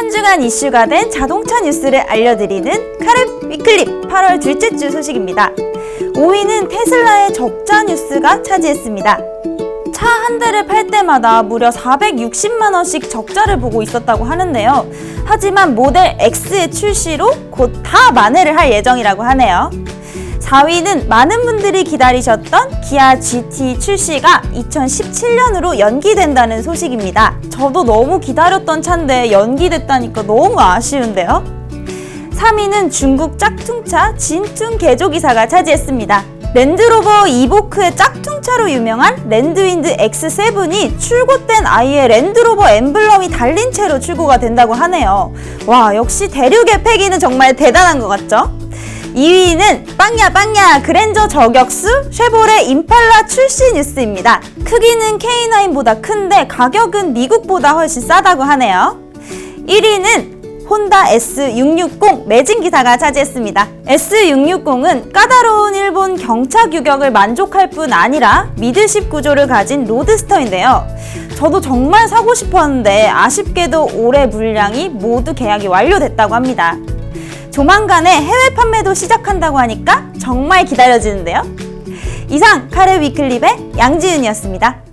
한 주간 이슈가 된 자동차 뉴스를 알려드리는 카랩 위클립 8월 둘째 주 소식입니다. 5위는 테슬라의 적자 뉴스가 차지했습니다. 차 한 대를 팔 때마다 무려 460만 원씩 적자를 보고 있었다고 하는데요. 하지만 모델 X의 출시로 곧 다 만회를 할 예정이라고 하네요. 4위는 많은 분들이 기다리셨던 기아 GT 출시가 2017년으로 연기된다는 소식입니다. 저도 너무 기다렸던 차인데 연기됐다니까 너무 아쉬운데요. 3위는 중국 짝퉁차 진퉁 개조기사가 차지했습니다. 랜드로버 이보크의 짝퉁차로 유명한 랜드윈드 X7이 출고된 아이의 랜드로버 엠블럼이 달린 채로 출고가 된다고 하네요. 와, 역시 대륙의 패기는 정말 대단한 것 같죠? 2위는 빵야 빵야 그랜저 저격수 쉐보레 임팔라 출시 뉴스입니다. 크기는 K9보다 큰데 가격은 미국보다 훨씬 싸다고 하네요. 1위는 혼다 S660 매진 기사가 차지했습니다. S660은 까다로운 일본 경차 규격을 만족할 뿐 아니라 미드십 구조를 가진 로드스터인데요. 저도 정말 사고 싶었는데 아쉽게도 올해 물량이 모두 계약이 완료됐다고 합니다. 조만간에 해외 판매도 시작한다고 하니까 정말 기다려지는데요. 이상 카레 위클립의 양지은이었습니다.